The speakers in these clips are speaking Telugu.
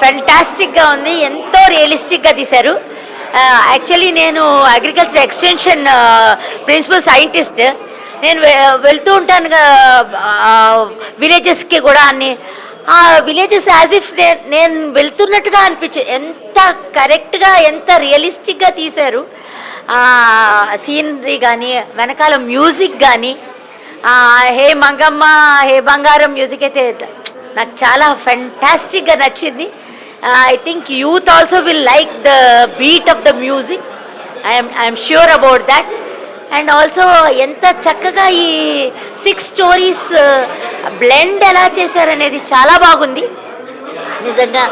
ఫెంటాస్టిక్గా ఉంది. ఎంతో రియలిస్టిక్గా తీశారు. యాక్చువల్లీ నేను అగ్రికల్చర్ ఎక్స్టెన్షన్ ప్రిన్సిపల్ సైంటిస్ట్ నేను వె- వెళ్తూ ఉంటాను విలేజెస్కి కూడా అన్ని ఆ విలేజెస్ యాజ్ ఇఫ్ నేను వెళ్తున్నట్టుగా అనిపించే ఎంత కరెక్ట్గా ఎంత రియలిస్టిక్గా తీశారు. సీనరీ కానీ వెనకాల మ్యూజిక్ కానీ హే మంగమ్మ హే బంగారం మ్యూజిక్ అయితే నాకు చాలా ఫెంటాస్టిక్గా నచ్చింది. I think youth also will like the beat of the music I'm I'm sure about that and also ఎంత చక్కగా ఈ సిక్స్ స్టోరీస్ బ్లెండ్ ఎలా చేశారనేది చాలా బాగుంది. నిజంగా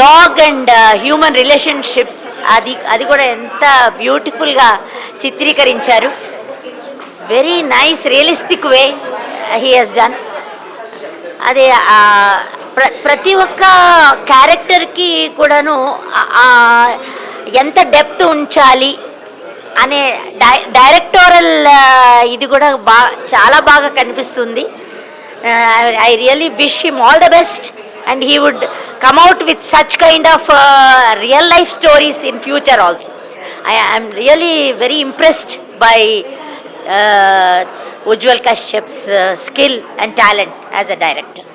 డాగ్ అండ్ హ్యూమన్ రిలేషన్షిప్స్ అది అది కూడా ఎంత బ్యూటిఫుల్గా చిత్రీకరించారు. Very nice realistic way he he's done. అదే ప్ర ప్రతి ఒక్క క్యారెక్టర్కి కూడాను ఎంత డెప్త్ ఉంచాలి అనే డై డైరెక్టోరల్ ఇది కూడా బా చాలా బాగా కనిపిస్తుంది. I really wish him all the best and he would come with such kind of real life stories in future also I I'm really very impressed by Ujjwal Kashyap's skill and talent as a director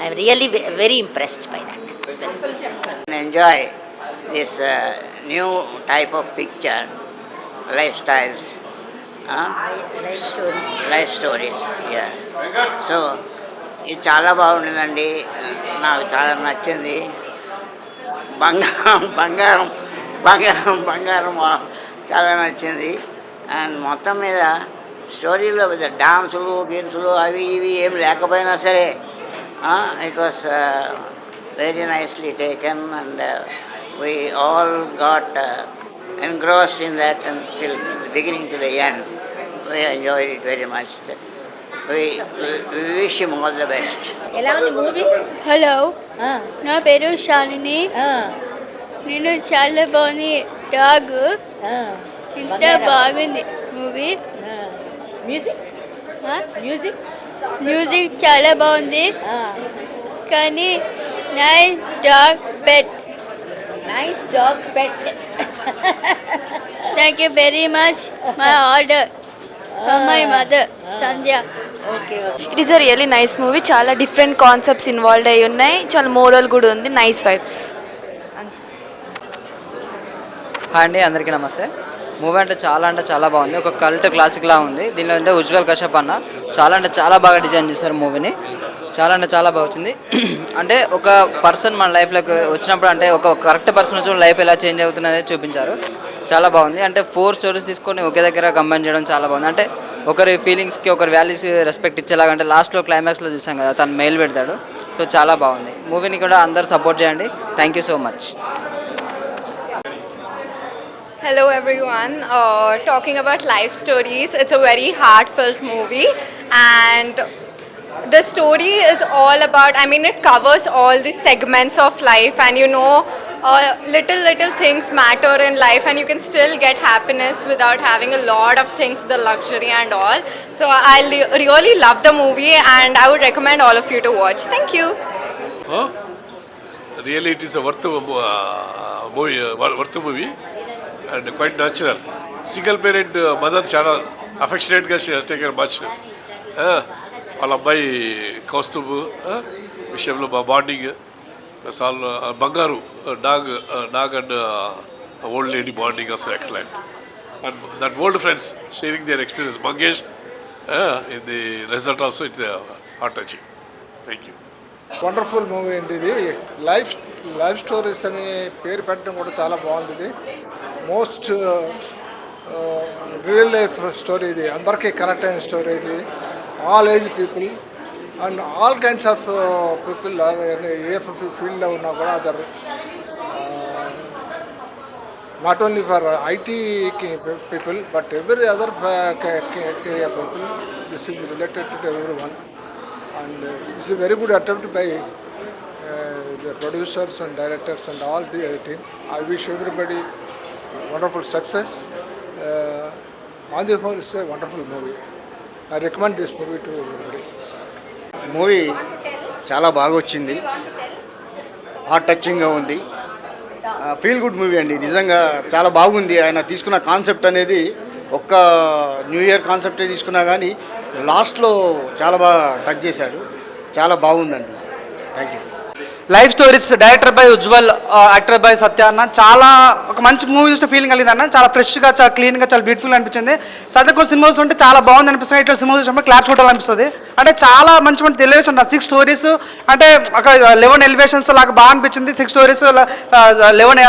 I'm really very impressed by very enjoy this new type of picture stories. life stories. Yeah. So ఇది చాలా బాగుండిందండి నాకు చాలా నచ్చింది బంగారం బంగారం బంగారం బంగారం చాలా నచ్చింది అండ్ మొత్తం మీద స్టోరీలో డాన్సులు గీన్సులు అవి ఇవి ఏం లేకపోయినా సరే it was very nicely taken and we all got engrossed in that until the beginning to the end. We enjoyed it very much. We, we, we wish him all the best. ఎలా ఉంది మూవీ హలో నా పేరు శాలిని నేను చాలా బాగుంది డాగ్ ఇంత బాగుంది మూవీ మ్యూజిక్ మ్యూజిక్ మ్యూజిక్ చాలా బాగుంది కానీ nice dog pet nice dog pet thank you very much my order my mother Sandhya it is a really nice movie చాలా డిఫరెంట్ కాన్సెప్ట్స్ ఇన్వాల్వ్ అయి ఉన్నాయి. చాలా మోరల్ కూడా ఉంది. నైస్ వైబ్స్ హాయ్ అండి అందరికీ నమస్తే. మూవీ అంటే చాలా అంటే చాలా బాగుంది. ఒక కల్ట్ క్లాసిక్ లా ఉంది. దీనిలో అంటే ఉజ్వల్ కశ్యప్ అన్న. చాలా అంటే చాలా బాగా డిజైన్ చేశారు మూవీని చాలా అంటే చాలా బాగా వచ్చింది. అంటే ఒక పర్సన్ మన లైఫ్లోకి వచ్చినప్పుడు అంటే ఒక కరెక్ట్ పర్సన్ వచ్చిన లైఫ్ ఎలా చేంజ్ అవుతున్నది చూపించారు. చాలా బాగుంది. అంటే ఫోర్ స్టోరీస్ తీసుకొని ఒకే దగ్గర కంబైన్ చేయడం చాలా బాగుంది. అంటే ఒకరి ఫీలింగ్స్కి ఒకరి వాల్యూస్ రెస్పెక్ట్ ఇచ్చేలాగా అంటే లాస్ట్లో క్లైమాక్స్లో చూసాం కదా తను మెయిల్ పెడతాడు. సో చాలా బాగుంది. మూవీని కూడా అందరూ సపోర్ట్ చేయండి. Thank you so much Hello everyone. Uh, talking about life stories, it's a very heartfelt movie, and the story is all about. I mean, it covers all the segments of life, and you know, uh, little little things matter in life, and you can still get happiness without having a lot of things, the luxury and all. So I li- really love the movie, and I would recommend all of you to watch. Thank you. Huh? Really, it is a worth uh, movie, uh, worth movie, and quite natural. Single parent uh, mother చాలా అఫెక్షనేట్గా షీ హెస్ టేకెన్ మచ్ వాళ్ళ అబ్బాయి కౌస్తుబ్ విషయంలో మా bonding plus Bangaru dog dog and old lady bonding also excellent. And that old friends sharing their experience. Mangesh in the result also it's heart touching thank you wonderful movie అండి ఇది. లైఫ్ లైఫ్ స్టోరీస్ అని పేరు పెట్టడం కూడా చాలా బాగుంది ఇది. మోస్ట్ రియల్ లైఫ్ స్టోరీ ఇది. అందరికీ కనెక్ట్ అయిన స్టోరీ ఇది. All age people and all kinds of people ఏ ఫీల్డ్లో ఉన్నా కూడా other not only for IT people but every other career people this is related to everyone and it's a very good attempt by uh, the producers and directors and all the team. I wish everybody wonderful success. Uh, on the whole, it's a wonderful movie. I recommend this movie to movie చాలా బాగా వచ్చింది హార్ట్ టచింగ్గా ఉంది ఫీల్ గుడ్ మూవీ అండి. నిజంగా చాలా బాగుంది. ఆయన తీసుకున్న కాన్సెప్ట్ అనేది ఒక్క న్యూ ఇయర్ కాన్సెప్టే తీసుకున్నా కానీ లాస్ట్లో చాలా బాగా టచ్ చేశాడు. చాలా బాగుందండి. Thank you life stories director by Ujjwal actor by Satya అన్న. చాలా ఒక మంచి మూవీ చూసిన ఫీలింగ్ కలిగింది అన్న. చాలా ఫ్రెష్గా చాలా క్లీన్గా చాలా బ్యూటిఫుల్ అనిపించింది. సత్య కూడా సినిమా చూస్తుంటే చాలా బాగుంది అనిపిస్తుంది. ఇట్లా సినిమా చూసినప్పుడు క్లాప్ అనిపిస్తుంది అంటే చాలా మంచి మంచి ఎలివేషన్ సిక్స్ స్టోరీస్ అంటే ఒక లెవెన్ ఎలివేషన్స్ లాగా బాగా అనిపించింది. Six stories eleven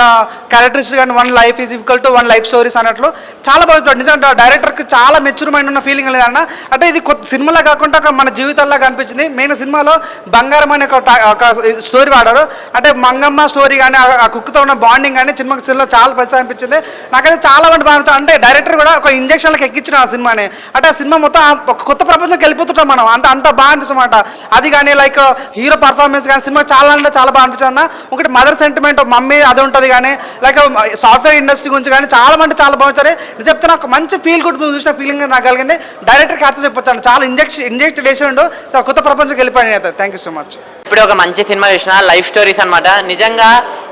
characters and one life is equal to one life stories అన్నట్లు. చాలా బాగా నిజంగా డైరెక్టర్కి చాలా మెచ్యూర్ మైండ్ ఉన్న ఫీలింగ్ లేదన్న అంటే ఇది కొత్త సినిమాలో కాకుండా ఒక మన జీవితాల్లో అనిపించింది. మెయిన్ సినిమాలో బంగారం అనే ఒక ఒక స్టోరీ వాడారు. అంటే మంగమ్మ స్టోరీ కానీ ఆ కుక్తో ఉన్న బాండింగ్ కానీ సినిమా సినిమాలో చాలా పెద్ద అనిపించింది. నాకైతే చాలా మంది బాగా అంటే డైరెక్టర్ కూడా ఒక ఇంజక్షన్లకు ఎక్కించిన ఆ సినిమాని. అంటే ఆ సినిమా మొత్తం ఒక కొత్త ప్రపంచంకి వెళ్ళిపోతుంటాం మనం. అంత అంత బాగా అనిపిస్తుంది అనమాట అది కానీ లైక్ హీరో పర్ఫార్మెన్స్ కానీ సినిమా చాలా అంటే చాలా బాగా అనిపించింది అన్న. ఒకటి మదర్ సెంటిమెంట్ మమ్మీ అది ఉంటుంది కానీ లైక్ సాఫ్ట్వేర్ ఇండస్ట్రీ గురించి కానీ చాలా మంది చాలా బాగుంటారు. నేను చెప్తున్నా ఒక మంచి ఫీల్ గుడ్ చూసిన ఫీలింగ్ నాకు కలిగింది. డైరెక్టర్ క్యాచ్ చెప్పొచ్చాను చాలా ఇంజెక్షన్ ఇంజెక్ట్ చేసిండు. చాలా కొత్త ప్రపంచంకి వెళ్ళిపోయాను థ్యాంక్ యూ సో మచ్ ఇప్పుడు ఒక మంచి సినిమా చూసిన లైఫ్ స్టోరీస్ అన్నమాట. నిజంగా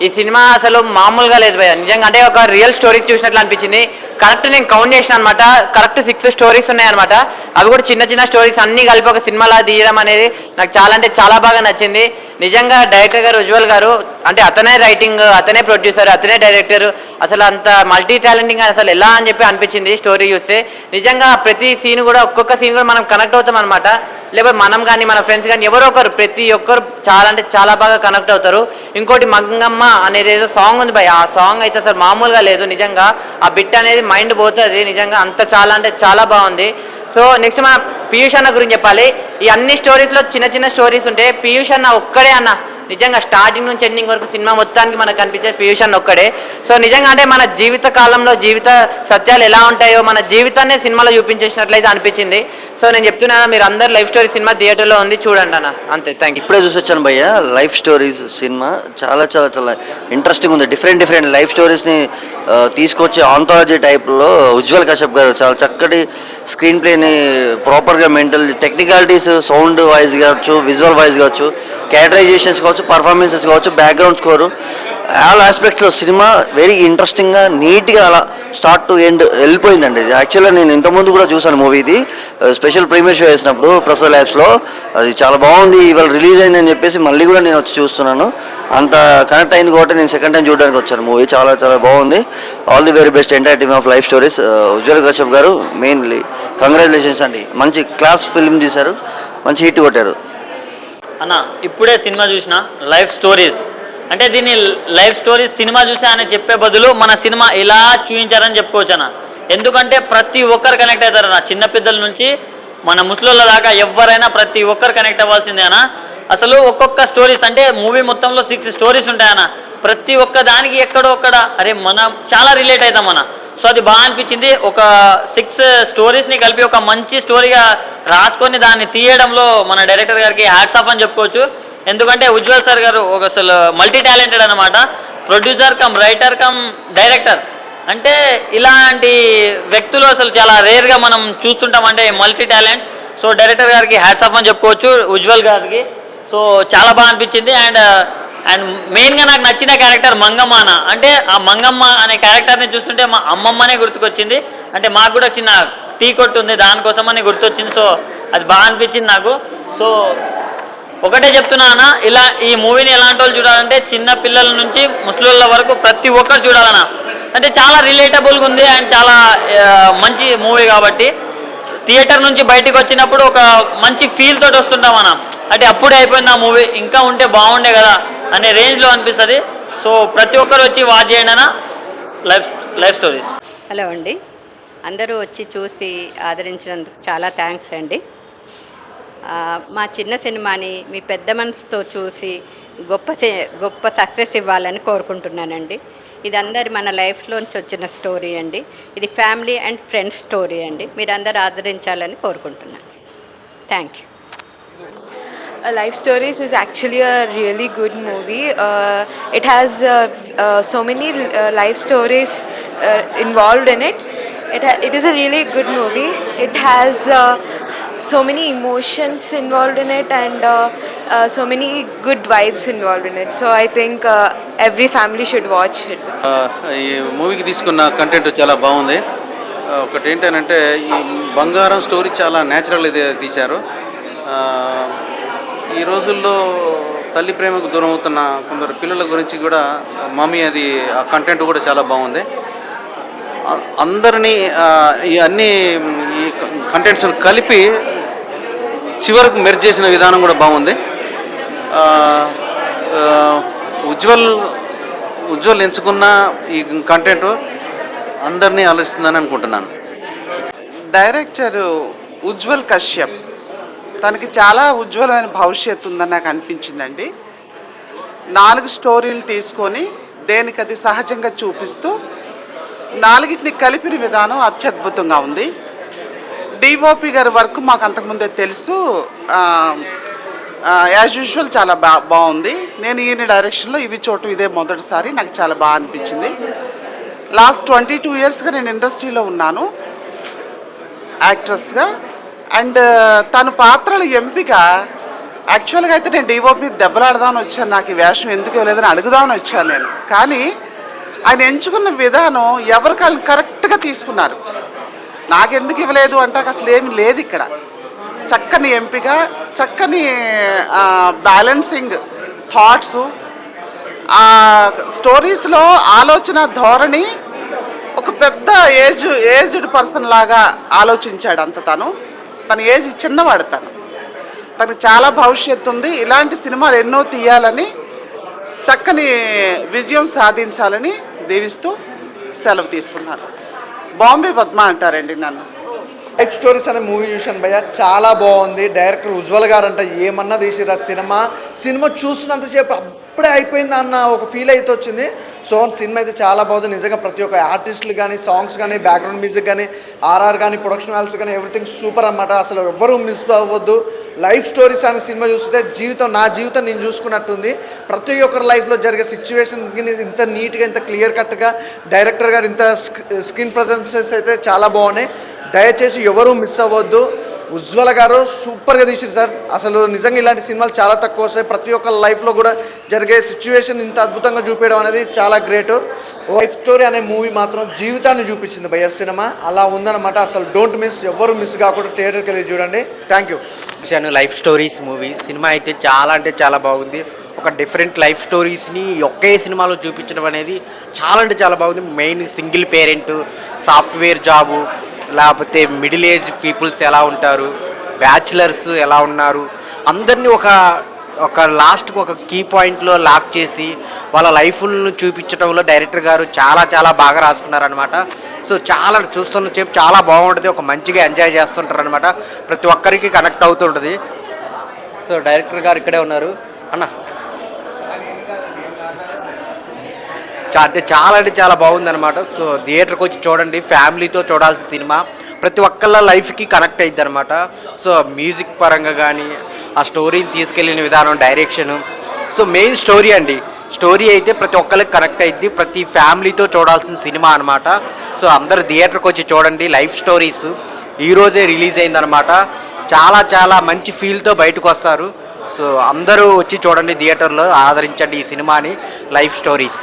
ఈ సినిమా అసలు మామూలుగా లేదు భయ నిజంగా అంటే ఒక రియల్ స్టోరీస్ చూసినట్లు అనిపించింది. కరెక్ట్ నేను కౌంట్ చేసిన అనమాట కరెక్ట్ సిక్స్ స్టోరీస్ ఉన్నాయన్నమాట అవి కూడా చిన్న చిన్న స్టోరీస్ అన్ని కలిపి ఒక సినిమాలా తీయడం అనేది నాకు చాలా అంటే చాలా బాగా నచ్చింది. నిజంగా డైరెక్టర్ గారు ఉజ్వల్ గారు అంటే అతనే రైటింగ్ అతనే ప్రొడ్యూసర్ అతనే డైరెక్టర్ అసలు అంత మల్టీ టాలెంటింగ్ అసలు ఎలా అని చెప్పి అనిపించింది స్టోరీ చూస్తే. నిజంగా ప్రతి సీన్ కూడా ఒక్కొక్క సీన్ కూడా మనం కనెక్ట్ అవుతాం అనమాట లేకపోతే మనం కానీ మన ఫ్రెండ్స్ కానీ ఎవరో ఒకరు ప్రతి ఒక్కరు చాలా అంటే చాలా బాగా కనెక్ట్ అవుతారు. ఇంకోటి మంగమ్మ అనేది ఏదో సాంగ్ ఉంది భయ్ ఆ సాంగ్ అయితే అసలు మామూలుగా లేదు. నిజంగా ఆ బిట్ అనేది మైండ్ పోతుంది. నిజంగా అంత చాలా అంటే చాలా బాగుంది. సో నెక్స్ట్ మన పీయూష్ అన్న గురించి చెప్పాలి. ఈ అన్ని స్టోరీస్లో చిన్న చిన్న స్టోరీస్ ఉంటే పీయూష్ అన్న ఒక్కడే అన్న. నిజంగా స్టార్టింగ్ నుంచి ఎండింగ్ వరకు సినిమా మొత్తానికి మనకు కనిపించే పీయూష్ అన్న ఒక్కడే. సో నిజంగా అంటే మన జీవిత కాలంలో జీవిత సత్యాలు ఎలా ఉంటాయో మన జీవితాన్ని సినిమాలో చూపించేసినట్లయితే అనిపించింది. సో నేను చెప్తున్నాను మీరు అందరు లైఫ్ స్టోరీ సినిమా థియేటర్లో ఉంది చూడండి అన్న. అంతే థ్యాంక్ ఇప్పుడే చూసి వచ్చాను భయ్య లైఫ్ స్టోరీస్ సినిమా చాలా చాలా చాలా ఇంట్రెస్టింగ్ ఉంది. డిఫరెంట్ డిఫరెంట్ లైఫ్ స్టోరీస్ని తీసుకొచ్చి ఆంథాలజీ టైప్లో ఉజ్వల్ కశ్యప్ గారు చాలా చక్కటి స్క్రీన్ ప్లేని ప్రాపర్గా మెయింటైన్ టెక్నికాలిటీస్ సౌండ్ వైజ్ కావచ్చు విజువల్ వైజ్ కావచ్చు క్యారెక్టరైజేషన్స్ కావచ్చు పర్ఫార్మెన్సెస్ కావచ్చు బ్యాక్గ్రౌండ్ స్కోరు ఆల్ ఆస్పెక్ట్స్లో సినిమా వెరీ ఇంట్రెస్టింగ్గా నీట్గా అలా స్టార్ట్ టు ఎండ్ వెళ్ళిపోయిందండి. ఇది యాక్చువల్గా నేను ఇంతకుముందు కూడా చూసాను మూవీ ఇది. స్పెషల్ ప్రీమియర్ షో వేసినప్పుడు ప్రసాద్ ల్యాబ్స్లో అది చాలా బాగుంది ఇవాళ రిలీజ్ అయిందని చెప్పేసి మళ్ళీ కూడా నేను వచ్చి చూస్తున్నాను. అంత కనెక్ట్ అయింది కాబట్టి నేను సెకండ్ టైం చూడడానికి వచ్చాను మూవీ చాలా చాలా బాగుంది. All the very best entire team of life stories Ujjwal Kashyap గారు మెయిన్లీ కంగ్రాచులేషన్స్ అండి. మంచి క్లాస్ ఫిల్మ్ తీశారు మంచి హిట్ కొట్టారు. అన్న ఇప్పుడే సినిమా చూసిన లైఫ్ స్టోరీస్. అంటే దీన్ని లైఫ్ స్టోరీస్ సినిమా చూసా అని చెప్పే బదులు మన సినిమా ఇలా చూపించారని చెప్పుకోవచ్చు అన్న. ఎందుకంటే ప్రతి ఒక్కరు కనెక్ట్ అవుతారు అన్న. చిన్న పెద్దల నుంచి మన ముసలోళ్ళ దాకా ఎవరైనా ప్రతి ఒక్కరు కనెక్ట్ అవ్వాల్సిందే అన్న. అసలు ఒక్కొక్క స్టోరీస్ అంటే మూవీ మొత్తంలో సిక్స్ స్టోరీస్ ఉంటాయన్న. ప్రతి ఒక్క దానికి ఎక్కడో ఒక్కడ అరే మనం చాలా రిలేట్ అవుతాం అన్న. సో అది బాగా అనిపించింది. ఒక సిక్స్ స్టోరీస్ని కలిపి ఒక మంచి స్టోరీగా రాసుకొని దాన్ని తీయడంలో మన డైరెక్టర్ గారికి హ్యాట్స్ ఆఫ్ అని చెప్పుకోవచ్చు. ఎందుకంటే ఉజ్వల్ సార్ గారు ఒక అసలు మల్టీ టాలెంటెడ్ అనమాట producer cum writer cum director అంటే ఇలాంటి వ్యక్తులు అసలు చాలా రేర్గా మనం చూస్తుంటాం అంటే మల్టీ టాలెంట్స్ సో డైరెక్టర్ గారికి హ్యాట్స్ ఆఫ్ అని చెప్పుకోవచ్చు ఉజ్వల్ గారికి. సో చాలా బాగా అనిపించింది. అండ్ అండ్ మెయిన్గా నాకు నచ్చిన క్యారెక్టర్ మంగమ్మ అన్న అంటే ఆ మంగమ్మ అనే క్యారెక్టర్ని చూస్తుంటే మా అమ్మమ్మనే గుర్తుకొచ్చింది. అంటే మాకు కూడా చిన్న టీ కొట్టు ఉంది దానికోసమని గుర్తొచ్చింది. సో అది బాగా అనిపించింది నాకు. సో ఒకటే చెప్తున్నా అన్న ఇలా ఈ మూవీని ఎలాంటి వాళ్ళు చూడాలంటే చిన్న పిల్లల నుంచి ముస్లింల వరకు ప్రతి ఒక్కరు చూడాలన్న. అంటే చాలా రిలేటబుల్గా ఉంది అండ్ చాలా మంచి మూవీ కాబట్టి. థియేటర్ నుంచి బయటకు వచ్చినప్పుడు ఒక మంచి ఫీల్ తోటి వస్తుంటాం అన్న. అంటే అప్పుడే అయిపోయింది ఆ మూవీ ఇంకా ఉంటే బాగుండే కదా. అనే రేంజ్లో అనిపిస్తుంది. సో ప్రతి ఒక్కరు వచ్చి వాచ్ చేయండి లైఫ్ లైఫ్ స్టోరీస్. హలో అండి. అందరూ వచ్చి చూసి ఆదరించినందుకు చాలా థ్యాంక్స్ అండి. మా చిన్న సినిమాని మీ పెద్ద మనసుతో చూసి గొప్ప గొప్ప సక్సెస్ ఇవ్వాలని కోరుకుంటున్నానండి. ఇది అందరి మన లైఫ్లోంచి వచ్చిన స్టోరీ అండి. ఇది ఫ్యామిలీ అండ్ ఫ్రెండ్స్ స్టోరీ అండి. మీరు ఆదరించాలని కోరుకుంటున్నాను. Thank you. A Life Stories is actually a really good movie. Uh, it has uh, uh, so many uh, life stories uh, involved in it. It, ha- it is a really good movie. It has uh, so many emotions involved in it and uh, uh, so many good vibes involved in it. So I think uh, every family should watch it. ఈ మూవీకి తీసుకున్న కంటెంట్ చాలా బాగుంది ఒకటి ఏంటంటే ఈ బంగారం స్టోరీ చాలా న్యాచురల్ ఇది తీశారు ఆ, ఈ రోజుల్లో తల్లి ప్రేమకు దూరం అవుతున్న కొందరు పిల్లల గురించి కూడా మమ్మీ అది ఆ కంటెంట్ కూడా చాలా బాగుంది. అందరినీ ఈ అన్ని ఈ కంటెంట్స్ కలిపి చివరకు మెర్జ్ చేసిన విధానం కూడా బాగుంది. ఉజ్వల్ ఉజ్వల్ ఎంచుకున్న ఈ కంటెంట్ అందరినీ ఆలోచిస్తుందని అనుకుంటున్నాను. డైరెక్టర్ ఉజ్వల్ కశ్యప్. తనకి చాలా ఉజ్వలమైన భవిష్యత్తు ఉందని నాకు అనిపించిందండి. నాలుగు స్టోరీలు తీసుకొని దేనికి అది సహజంగా చూపిస్తూ నాలుగిటిని కలిపిన విధానం అత్యద్భుతంగా ఉంది. డిఓపి గారి వర్క్ మాకు అంతకుముందే తెలుసు. యాజ్ యూజువల్ చాలా బా బాగుంది. నేను ఈయన డైరెక్షన్లో ఇవి చోటు ఇదే మొదటిసారి. నాకు చాలా బాగా అనిపించింది. లాస్ట్ ట్వంటీ టూ ఇయర్స్గా నేను ఇండస్ట్రీలో ఉన్నాను. యాక్ట్రెస్గా. అండ్ తన పాత్రల ఎంపిక యాక్చువల్గా అయితే నేను డిఓపి దెబ్బలాడదామని వచ్చాను. నాకు ఈ వేషం ఎందుకు లేదని అడుగుదామని వచ్చాను నేను. కానీ ఆయన ఎంచుకున్న విధానం ఎవరికి వాళ్ళు కరెక్ట్గా తీసుకున్నారు. నాకెందుకు ఇవ్వలేదు అంటే అసలు ఏమి లేదు ఇక్కడ. చక్కని ఎంపిక చక్కని బ్యాలెన్సింగ్ థాట్స్ ఆ స్టోరీస్లో ఆలోచన ధోరణి ఒక పెద్ద ఏజ్ ఏజ్డ్ పర్సన్ లాగా ఆలోచించాడు అంత తను. తన ఏజ్ చిన్నవాడు తను. తనకు చాలా భవిష్యత్తు ఉంది. ఇలాంటి సినిమాలు ఎన్నో తీయాలని చక్కని విజయం సాధించాలని దీవిస్తూ సెలవు తీసుకున్నాను బాంబే పద్మ అంటారండి నన్ను. లైఫ్ స్టోరీస్ అనే మూవీ చూశాను భయ్య. చాలా బాగుంది. డైరెక్టర్ ఉజ్వల్ గారు అంట ఏమన్నా తీసిరా ఆ సినిమా? సినిమా చూసినంతసేపు ఇప్పుడే అయిపోయింది అన్న ఒక ఫీల్ అయితే వచ్చింది. సో సినిమా అయితే చాలా బాగుంది. నిజంగా ప్రతి ఒక్క ఆర్టిస్టులు కానీ సాంగ్స్ కానీ బ్యాక్గ్రౌండ్ మ్యూజిక్ కానీ ఆర్ఆర్ కానీ ప్రొడక్షన్ వాల్స్ కానీ ఎవ్రీథింగ్ సూపర్ అన్నమాట. అసలు ఎవ్వరూ మిస్ అవ్వద్దు. లైఫ్ స్టోరీస్ అనే సినిమా చూస్తే జీవితం నా జీవితం నేను చూసుకున్నట్టుంది. ప్రతి ఒక్కరి లైఫ్లో జరిగే సిచ్యువేషన్ ఇంత నీట్గా ఇంత క్లియర్ కట్గా డైరెక్టర్ గారు ఇంత స్క్రీన్ ప్రజెన్సెస్ అయితే చాలా బాగున్నాయి. దయచేసి ఎవరూ మిస్ అవ్వద్దు. ఉజ్వల గారు సూపర్గా తీసింది సార్. అసలు నిజంగా ఇలాంటి సినిమాలు చాలా తక్కువ వస్తాయి. ప్రతి ఒక్క లైఫ్లో కూడా జరిగే సిచ్యువేషన్ ఇంత అద్భుతంగా చూపించడం అనేది చాలా గ్రేట్ లైఫ్ స్టోరీ అనే మూవీ మాత్రం జీవితాన్ని చూపించింది భయ్య సినిమా. అలా ఉందన్నమాట. అసలు డోంట్ మిస్ ఎవరు మిస్ కాకుండా థియేటర్కి వెళ్ళి చూడండి. థ్యాంక్ యూ చూశాను లైఫ్ స్టోరీస్ మూవీ సినిమా అయితే చాలా అంటే చాలా బాగుంది. ఒక డిఫరెంట్ లైఫ్ స్టోరీస్ని ఒకే సినిమాలో చూపించడం అనేది చాలా అంటే చాలా బాగుంది. Main single parent software job లేకపోతే మిడిల్ ఏజ్ పీపుల్స్ ఎలా ఉంటారు? బ్యాచిలర్స్ ఎలా ఉన్నారు? అందరినీ ఒక ఒక లాస్ట్కి ఒక కీ పాయింట్లో లాక్ చేసి వాళ్ళ లైఫ్ను చూపించడంలో డైరెక్టర్ గారు చాలా చాలా బాగా రాసుకున్నారనమాట సో చాలా చూస్తున్న చెప్పి చాలా బాగుంటుంది. ఒక మంచిగా ఎంజాయ్ చేస్తుంటారనమాట ప్రతి ఒక్కరికి కనెక్ట్ అవుతుంటుంది. సో డైరెక్టర్ గారు ఇక్కడే ఉన్నారు. అన్న అంటే చాలా అంటే చాలా బాగుందనమాట సో థియేటర్కి వచ్చి చూడండి ఫ్యామిలీతో చూడాల్సిన సినిమా. ప్రతి ఒక్కళ్ళ లైఫ్కి కనెక్ట్ అయ్యిద్ది అనమాట సో మ్యూజిక్ పరంగా కానీ ఆ స్టోరీని తీసుకెళ్ళిన విధానం డైరెక్షను. సో మెయిన్ స్టోరీ అండి. స్టోరీ అయితే ప్రతి ఒక్కరికి కనెక్ట్ అయింది ప్రతి ఫ్యామిలీతో చూడాల్సిన సినిమా అనమాట సో అందరు థియేటర్కి వచ్చి చూడండి లైఫ్ స్టోరీస్. ఈరోజే రిలీజ్ అయిందనమాట చాలా చాలా మంచి ఫీల్తో బయటకు వస్తారు సో అందరూ వచ్చి చూడండి థియేటర్లో ఆదరించండి ఈ సినిమాని లైఫ్ స్టోరీస్.